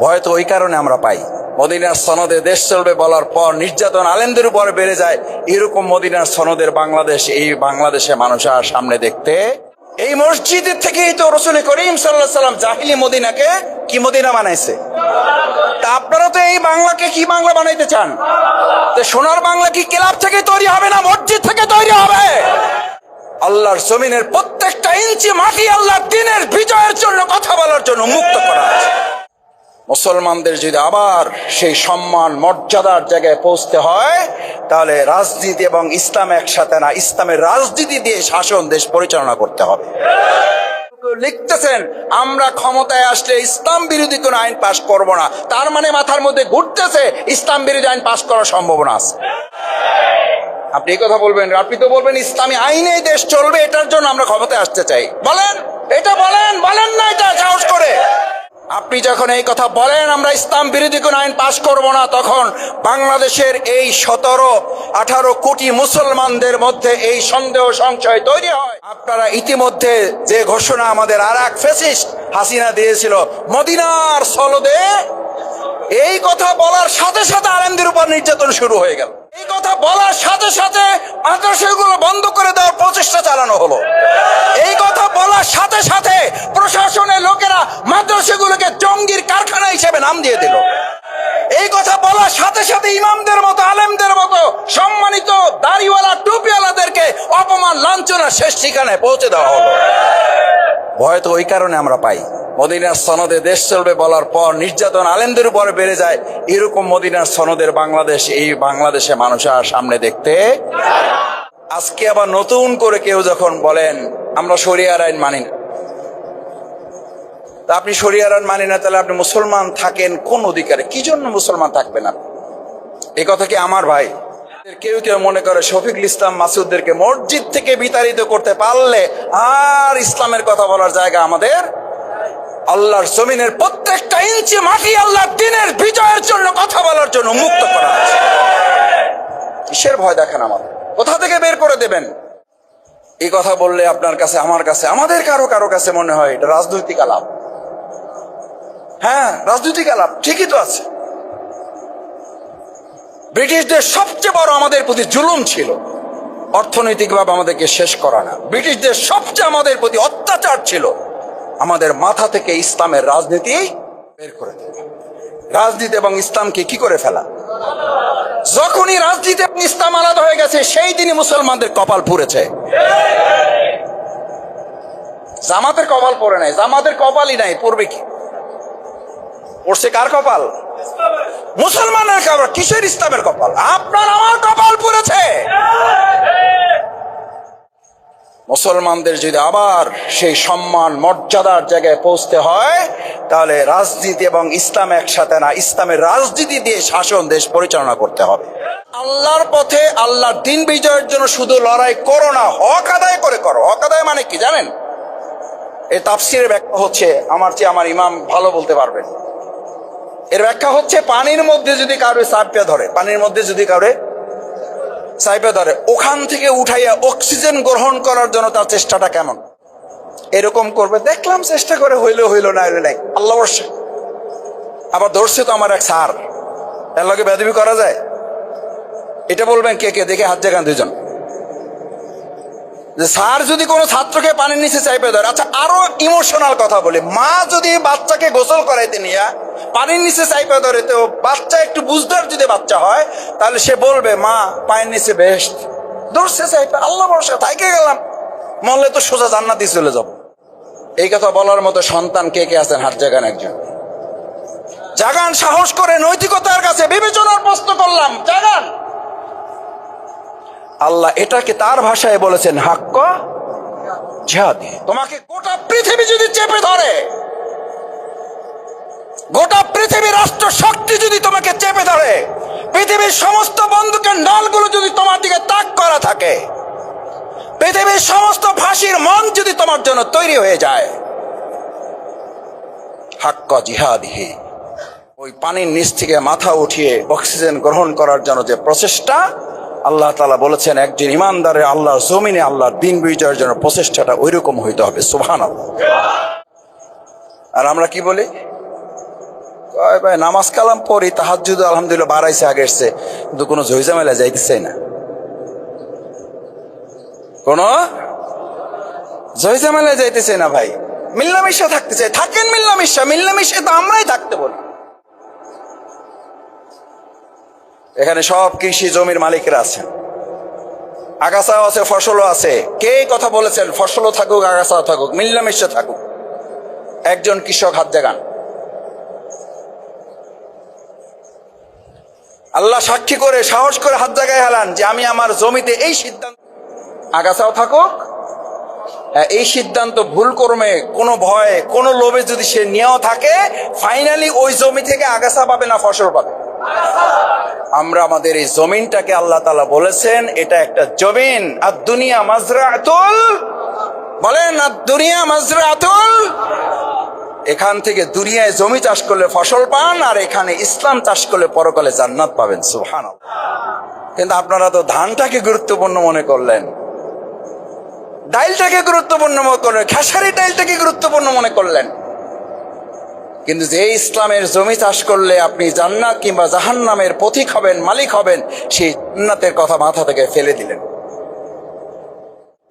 ভয় তো ওই কারণে আমরা পাই। মদিনার সনদে দেশ চলবে বলার পর নির্যাতন আলেমদের উপর বেড়ে যায়। এরকম মদিনার সনদের বাংলাদেশ, এই বাংলাদেশে মানুষ আর সামনে দেখতে এই মসজিদের থেকেই তো রসুল করিম সাল্লাম জাহিলি মদিনাকে কি মদিনা বানাইছে? তা আপনারা তো এই বাংলাকে কি বাংলা বানাইতে চান? সোনার বাংলা কি ক্লাব থেকে তৈরি হবে না মসজিদ থেকে তৈরি হবে? আল্লাহর জমিনের প্রত্যেকটা ইঞ্চি মাটি আল্লাহর দিনের বিজয়ের জন্য কথা বলার জন্য মুক্ত করা আছে মুসলমানদের যদি আবার সেই সম্মান, মর্যাদার জায়গায় পৌঁছতে হয়, তাহলে রাজনীতি এবং ইসলাম একসাথে না, ইসলামের রাজনীতি দিয়ে শাসন, দেশ পরিচালনা করতে হবে। লিখতেছেন, আমরা ক্ষমতায় আসলে ইসলাম বিরোধী কোনো আইন পাশ করব না। তার মানে মাথার মধ্যে ঘুরতেছে, ইসলাম বিরোধী আইন পাশ করার সম্ভাবনা আছে। আপনি কথা বলবেন, আপনি তো বলবেন ইসলামী আইনে দেশ চলবে, এটার জন্য আমরা ক্ষমতায় আসতে চাই। বলেন, এটা বলেন বলেন না, এটা সাহস করে। আপনি যখন এই কথা বলেন, আমরা ইসলাম বিরোধী কোন আইন পাশ করব না, তখন বাংলাদেশের এই সতেরো, আঠারো কোটি মুসলমানদের মধ্যে এই সন্দেহ সংশয় তৈরি হয়। আপনারা ইতিমধ্যে যে ঘোষণা আমাদের আর এক ফেসিস্ট হাসিনা দিয়েছিল, মদিনার সলদে, এই কথা বলার সাথে সাথে আলেমদের উপর নির্যাতন শুরু হয়ে গেল। এই কথা বলার সাথে সাথে মাদ্রাসাগুলো বন্ধ করে দেওয়ার প্রচেষ্টা চালানো হলো। হিসেবে নাম দিয়ে দিল। এই কথা বলার সাথে সাথে ইমামদের মতো, আলেমদের মতো, সম্মানিত দাড়িওয়ালা, টুপিওয়ালাদেরকে অপমান লাঞ্ছনা শেষ ঠিকানায় পৌঁছে দেওয়া হলো। ভয় তো ওই কারণে আমরা পাই। মদিনার সনদে দেশ চলবে বলার পর নির্যাতন আলেমদের উপর বেড়ে যায়। এরকম মদিনার সনদের বাংলাদেশ, এই বাংলাদেশে মানুষ আর সামনে দেখতে আজকে আবার নতুন করে কেউ যখন বলেন, আমরা শরিয়ার আইন মানি না। তা আপনি শরিয়ার আইন মানি না, তাহলে আপনি মুসলমান থাকেন কোন অধিকারে? কি জন্য মুসলমান থাকবেন আপনি? এই কথা কি আমার ভাই? কেউ কেউ মনে করে শফিকুল ইসলাম মাসুদদেরকে মসজিদ থেকে বিতাড়িত করতে পারলে আর ইসলামের কথা বলার জায়গা আমাদের আল্লাহর জমিনের প্রত্যেকটা ইঞ্চি মাটি আল্লাহর দিনের বিজয়ের জন্য কথা বলার জন্য মুক্ত করা আছে। কিসের ভয় দেখেন আমার কোথা থেকে বের করে দেবেন? এই কথা বললে আপনার কাছে, আমার কাছে, আমাদের কারও কারও কাছে মনে হয় এটা রাজনৈতিক আলাপ। হ্যাঁ রাজনৈতিক আলাপ, ঠিকই তো আছে। ব্রিটিশদের সবচেয়ে বড় আমাদের প্রতি জুলুম ছিল। অর্থনৈতিকভাবে আমাদেরকে শেষ করা না। ব্রিটিশদের সবচেয়ে আমাদের প্রতি অত্যাচার ছিল। আমাদের মাথা থেকে ইসলামের রাজনীতি বের করে দেবে রাজনীতি এবং ইসলামকে কি করে ফেলা? যখনই রাজনীতি এবং ইসলাম আলাদা হয়ে গেছে, সেই দিনই মুসলমানদের কপাল পুড়েছে। জামাতের কপাল পড়ে নাই। জামাতের কপালই নাই, পড়বে কি? পড়ছে কার কপাল? মুসলমানের কপাল কিসের ইসলামের কপাল? আপনার আমার কপাল পুড়েছে। মুসলমানদের যদি আবার সেই সম্মান, মর্যাদার জায়গায় পৌঁছতে হয়, তাহলে রাজনীতি এবং ইসলাম একসাথে না, ইসলামের রাজনীতি দিয়ে শাসন, দেশ পরিচালনা করতে হবে। আল্লাহর পথে আল্লাহর দিন বিজয়ের জন্য শুধু লড়াই করো না, হক আদায় করে করো। হক আদায় মানে কি জানেন? এই তাফসিরের ব্যাখ্যা হচ্ছে, আমার চেয়ে আমার ইমাম ভালো বলতে পারবেন। এর ব্যাখ্যা হচ্ছে পানির মধ্যে যদি কারও সাপে ধরে, পানির মধ্যে যদি কারও সাইপে ধরে, ওখান থেকে উঠাইয়া অক্সিজেন গ্রহণ করার জন্য তার চেষ্টাটা কেমন? এরকম করবে, দেখলাম চেষ্টা করে, হইল হইল, না হইল, নাই। আল্লাহ আবার ধরছে তো আমার এক সার এর লগে বেদবি করা যায়? এটা বলবেন কে কে? দেখে হাত জাগান দুজন যে স্যার যদি কোনো ছাত্রকে পানির নিচে চাইপে ধরে আচ্ছা আরও ইমোশনাল কথা বলি। মা যদি বাচ্চাকে গোসল করাইতে নিয়ে পানির নিচে চাইপে ধরে, তো বাচ্চা একটু বুঝদার যদি বাচ্চা হয়, তাহলে সে বলবে, মা, পায়ের নিচে বেস্ট ধরছে চাইপে আল্লাহ বর্ষা থাইকে গেলাম। মরলে তো সোজা জান্নাতি চলে যাব। এই কথা বলার মতো সন্তান কে কে আছেন? হাত জাগান একজন। জাগান, সাহস করে নৈতিকতার কাছে বিবেচনার প্রশ্ন করলাম। জাগান। আল্লাহ এটাকে তার ভাষায় বলেছেন, হাক্ক তোমাকে গোটা পৃথিবী যদি চেপে ধরে গোটা পৃথিবী রাষ্ট্র শক্তি যদি তোমাকে চেপে ধরে, পৃথিবীর সমস্ত বন্দুকের নলগুলো যদি তোমার দিকে তাক করা থাকে, পৃথিবীর সমস্ত ফাঁসির মন যদি তোমার জন্য তৈরি হয়ে যায়, হাক্ক জিহাদিহি, ওই পানির নিচ থেকে মাথা উঠিয়ে অক্সিজেন গ্রহণ করার জন্য যে প্রচেষ্টা, আল্লাহ তালা বলেছেন, একজন ইমানদারের আল্লাহর জমিনে আল্লাহর দিন বিজয়ের জন্য প্রচেষ্টাটা ওই রকম হইতে হবে সুহান আর আমরা কি বলি? নামাজ কালাম পড়ি তাহাজুদ আলহামদুলিল্লাহ বাড়াইছে, আগে এসছে। কিন্তু কোনো ঝইঝামেলা যাইতেছে না। কোন ঝইঝামেলা যাইতেছে না ভাই। মিল্লামিশা থাকতে থাকেন মিল্লামিশা মিল্লামিশা তো আমরাই থাকতে বলি। এখানে সব কৃষি জমির মালিকরা আছেন। আগাছাও আছে, ফসলও আছে। কে কথা বলেছেন? ফসলও থাকুক, আগাছাও থাকুক, মিল্লামিশা থাকুক। একজন কৃষক হাত জাগান। আল্লাহ সাক্ষী করে সাহস করে হাত জায়গায় হেলান যে আমি আমার জমিতে এই সিদ্ধান্ত আগাছাও থাকুক। হ্যাঁ, এই সিদ্ধান্ত ভুল কর্মে কোনো ভয়ে কোনো লোভে যদি সে নিয়েও থাকে ফাইনালি ওই জমি থেকে আগাছা পাবে না ফসল পাবে। আমরা আমাদের এই জমিনটাকে আল্লাহ তালা বলেছেন এটা একটা জমিন। আর দুনিয়া মাজরা আতুল বলেন আর দুনিয়া মাজরাতুল এখান থেকে দুনিয়ায় জমি চাষ করলে ফসল পান আর এখানে ইসলাম চাষ করলে পরকালে জান্নাত পাবেন সুহান কিন্তু আপনারা তো ধানটাকে গুরুত্বপূর্ণ মনে করলেন। ডাইলটাকে গুরুত্বপূর্ণ মনে করলেন, খেসারি ডাইলটাকে গুরুত্বপূর্ণ মনে করলেন। কিন্তু যে ইসলামের জমি চাষ করলে আপনি জান্নাত কিংবা জাহান্নামের পথিক হবেন, মালিক হবেন, সেই জান্নাতের কথা মাথা থেকে ফেলে দিলেন।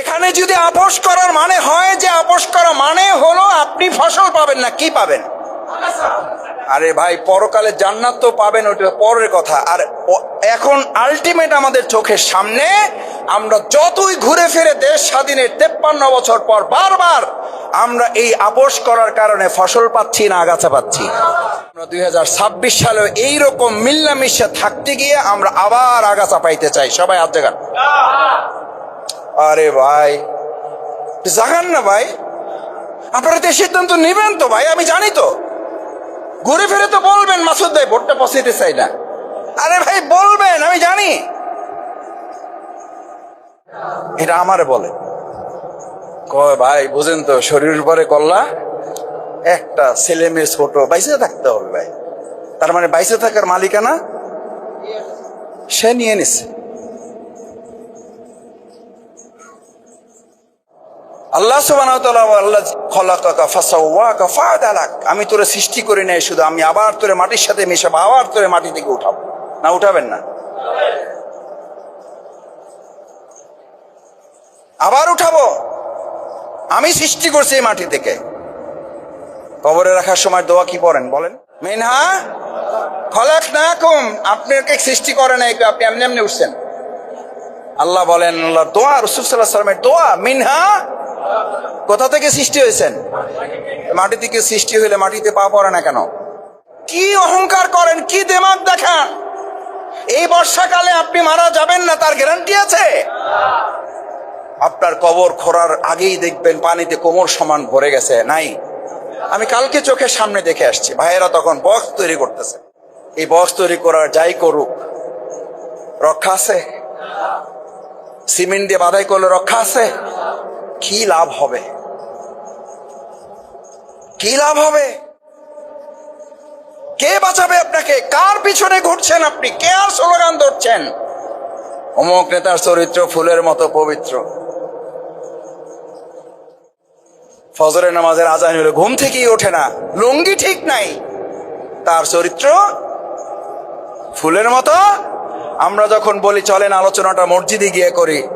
এখানে যদি আপোষ করার মানে হয় যে আপোষ করা মানে হলো আপনি ফসল পাবেন না, কি পাবেন? আরে ভাই, পরকালে জান্নাত তো পাবেন, ওটা পরের কথা। আর এখন আলটিমেট আমাদের চোখের সামনে, আমরা যতই ঘুরে ফিরে দেশ স্বাধীনের তেপ্পান্ন বছর পর বারবার আমরা এই আপোষ করার কারণে ফসল পাচ্ছি না, আগাছা পাচ্ছি। আমরা দুই হাজার ছাব্বিশ সালে এইরকম মিল্লামিশা থাকতে গিয়ে আমরা আবার আগাছা পাইতে চাই। সবাই আজ জায়গা আরে ভাই জাগান না ভাই। আপনারা তো সিদ্ধান্ত নেবেন তো ভাই, আমি জানি তো। ঘুরে ফিরে তো বলবেন, মাসুদ ভাই, ভোটটা পছাইতে চাই না। আরে ভাই, বলবেন, আমি জানি। এটা আমারে বলে। কয় ভাই, বুঝেন তো, শরীরের পরে করলা, একটা ছেলে মেয়ে ছোট, বাইসে থাকতে হবে ভাই। তার মানে বাইসে থাকার মালিকানা সে নিয়ে নিছে। আল্লাহ আমি তোরে সৃষ্টি করি নাই, শুধু আমি আবার তোরে মাটির সাথে মেশাবো, আবার তোরে মাটি থেকে উঠাবো। না, উঠাবেন না। আবার উঠাবো। আমি সৃষ্টি করছি এই মাটি থেকে। কবরে রাখার সময় দোয়া কি পড়েন, বলেন? মিনহা খলাক না কম আপনাকে সৃষ্টি করে নাই আপনি এমনি এমনি উঠছেন? আল্লাহ বলেন, আল্লাহ দোয়া, রসুল সাল্লাহ সাল্লামের দোয়া, মিনহা কোথা থেকে সৃষ্টি হয়েছেন? মাটি থেকে সৃষ্টি হইলে মাটিতে পা পড়ে না কেন? কি অহংকার করেন, কি দেমাগ দেখান? এই বর্ষাকালে আপনি মারা যাবেন না, তার গ্যারান্টি আছে? আপনার কবর খোরার আগেই দেখবেন পানিতে কোমর সমান ভরে গেছে, নাই? আমি কালকে চোখের সামনে দেখে আসছি, ভাইয়েরা তখন বক্স তৈরি করতেছে। এই বক্স তৈরি করার যাই করুক, রক্ষা আছে? সিমেন্ট দিয়ে বাধাই করলে রক্ষা আছে? কি লাভ হবে? কি লাভ হবে? কে বাঁচাবে আপনাকে? কার পিছনে ঘুরছেন আপনি? কে আর স্লোগান ধরছেন? অমুক নেতার চরিত্র ফুলের মতো পবিত্র। ফজরের নামাজের আজান হলে ঘুম থেকেই ওঠে না। লুঙ্গি ঠিক নাই। তার চরিত্র ফুলের মতো। আমরা যখন বলি, চলেন আলোচনাটা মসজিদে গিয়ে করি।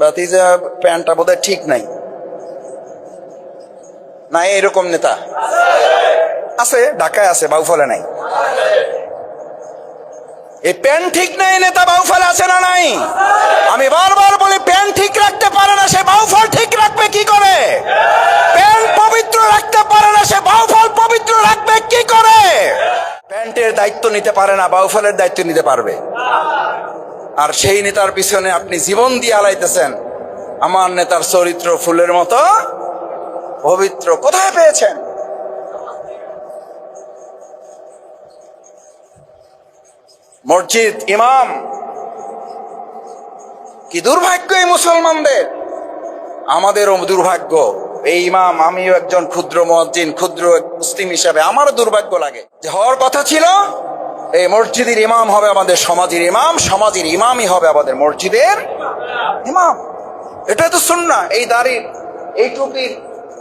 বাতিজা প্যান্টটা বোধহয় ঠিক নাই। না এরকম নেতা। আছে, ঢাকায় আছে, বাউফলে নাই। এই প্যান্ট ঠিক নাই নেতা, বাউফলে আছে না নাই? আমি বারবার বলি, প্যান্ট ঠিক রাখতে পারে না, সে বাউফল ঠিক রাখবে কি করে? প্যান্ট পবিত্র রাখতে পারে না, সে বাউফল পবিত্র রাখবে কি করে? প্যান্টের দায়িত্ব নিতে পারে না, বাউফলের দায়িত্ব নিতে পারবে। আর সেই নেতার পিছনে আপনি জীবন দিয়ে আলাইতেছেন। আমার নেতার চরিত্র ফুলের মতো, পবিত্র। কোথায় পেয়েছেন? মসজিদ, ইমাম। কি দুর্ভাগ্য এই মুসলমানদের। আমাদেরও দুর্ভাগ্য। এই ইমাম, আমিও একজন ক্ষুদ্র মসজিদ ক্ষুদ্র মুসলিম হিসাবে আমারও দুর্ভাগ্য লাগে। যে হওয়ার কথা ছিল এই মসজিদের ইমাম হবে আমাদের সমাজের ইমাম, সমাজের ইমামই হবে আমাদের মসজিদের ইমাম। এটা তো শুন না এই দাড়ির, এই টুপির,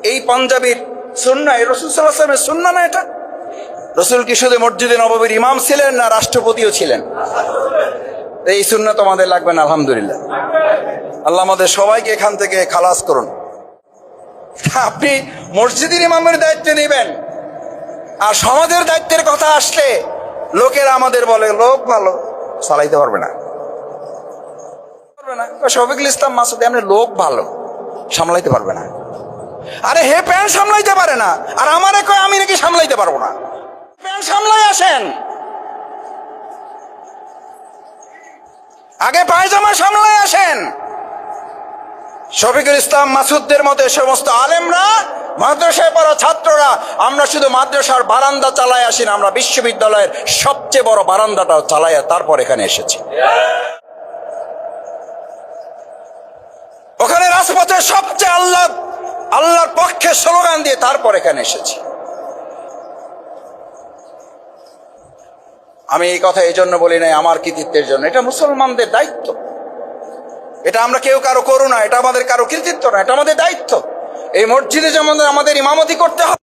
এই পাঞ্জাবির সুন্না এই রসুল সাল্লাহ সাল্লামের সুন্না না এটা? রসুল কি মসজিদে নববীর ইমাম ছিলেন না রাষ্ট্রপতিও ছিলেন? এই সুন্না তো আমাদের লাগবে না, আলহামদুলিল্লাহ। আল্লাহ আমাদের সবাইকে এখান থেকে খালাস করুন। আপনি মসজিদের ইমামের দায়িত্ব নেবেন। আর সমাজের দায়িত্বের কথা আসলে লোকেরা আমাদের বলে, লোক ভালো, চালাইতে পারবে না। পারবে শফিকুল ইসলাম মাসুদ এমনি লোক ভালো, সামলাইতে পারবে না। আরে হে প্যান্ট সামলাইতে পারে না, আর আমারে কয়, আমি নাকি সামলাইতে পারব না। প্যান্ট সামলাই আসেন। আগে পায়জামা সামলাই আসেন। শফিকুল ইসলাম মাসুদদের মতো, সমস্ত আলেমরা মাদ্রাসায় পড়া ছাত্ররা, আমরা শুধু মাদ্রাসার বারান্দা চালায় আসি না, আমরা বিশ্ববিদ্যালয়ের সবচেয়ে বড় বারান্দাটাও চালাইয়া তারপর এখানে এসেছি। ওখানে রাজপথে সবচেয়ে আল্লাহ, আল্লাহর পক্ষে স্লোগান দিয়ে তারপর এখানে এসেছি। আমি এই কথা এই জন্য বলি নাই, আমার কৃতিত্বের জন্য। এটা মুসলমানদের দায়িত্ব। এটা আমরা কেউ কারও করু না এটা আমাদের কারও কৃতিত্ব না, এটা আমাদের দায়িত্ব। এই মসজিদে যেমন আমাদের ইমামতি করতে হবে